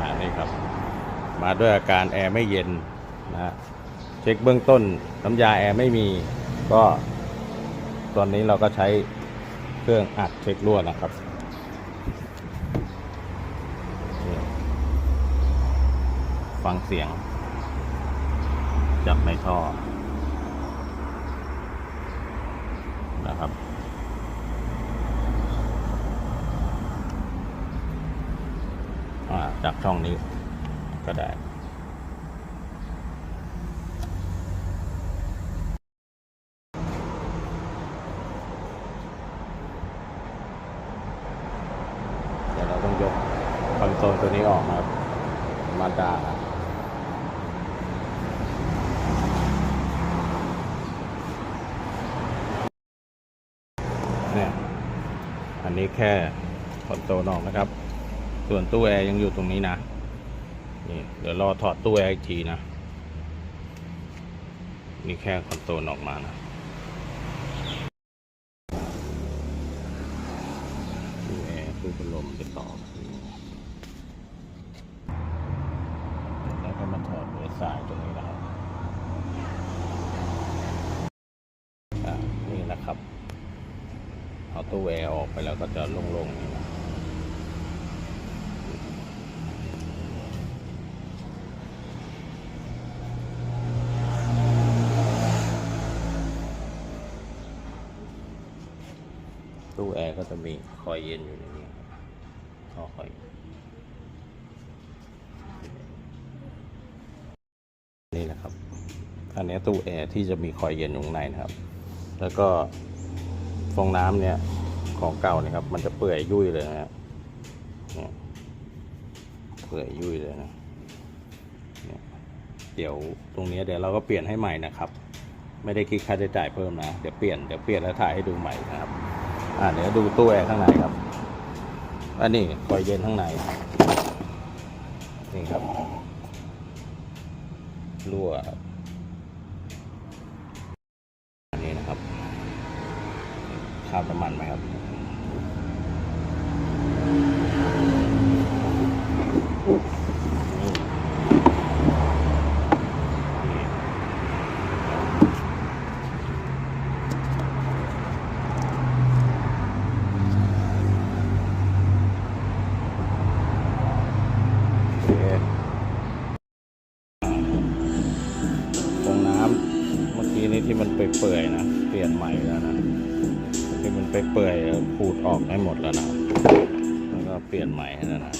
อ่านี่ครับ มาด้วยอาการแอร์ไม่เย็นนะฮะเช็คเบื้องต้นน้ำยาแอร์ไม่มี ก็ตอนนี้เราก็ใช้เครื่องอัดเช็ครั่วนะครับฟังเสียงจากในท่อนะครับ อ่า จากช่องนี้ก็ได้เดี๋ยวเราต้องยกคอนโซลตัวนี้ออกครับ มาดาเนี่ย อันนี้แค่คอนโซลออกนะครับ ส่วนตู้แอร์ยังอยู่ตรงนี้นะ นี่เดี๋ยวรอถอดตู้แอร์อีกทีนะ นี่แค่คอนโซลออกมานะตู้แอร์ตู้พัดลมจะต่อแล้วก็มาถอดหัวสายตรงนี้นะครับนี่นะครับ เอาตู้แอร์ออกไปแล้วก็จะโล่งๆนี่นะ ตู้แอร์ก็จะมีคอยเย็นอยู่ในนี้ท่อคอยนี่นะครับ อันนี้ตู้แอร์ที่จะมีคอยเย็นอยู่ข้างในนะครับ แล้วก็ฟองน้ำเนี่ยของเก่าเนี่ยครับ มันจะเปื่อยยุ่ยเลยนะฮะเนี่ยเปื่อยยุ่ยเลยนะเดี๋ยวตรงนี้เดี๋ยวเราก็เปลี่ยนให้ใหม่นะครับ ไม่ได้คิดค่าใช้จ่ายเพิ่มนะ เดี๋ยวเปลี่ยนเดี๋ยวเปลี่ยนแล้วถ่ายให้ดูใหม่นะครับ อ่าเดี๋ยวดูตู้แอร์ข้างในครับ อันนี้คอยเย็นข้างใน นี่ครับ รั่วครับอันนี้นะครับข้าวน้ำมันไหมครับ เปื่อยนะ เปลี่ยนใหม่แล้วนะที่มันไปเปื่อยขูดออกให้หมดแล้วนะ แล้วก็เปลี่ยนใหม่ให้แล้วนะ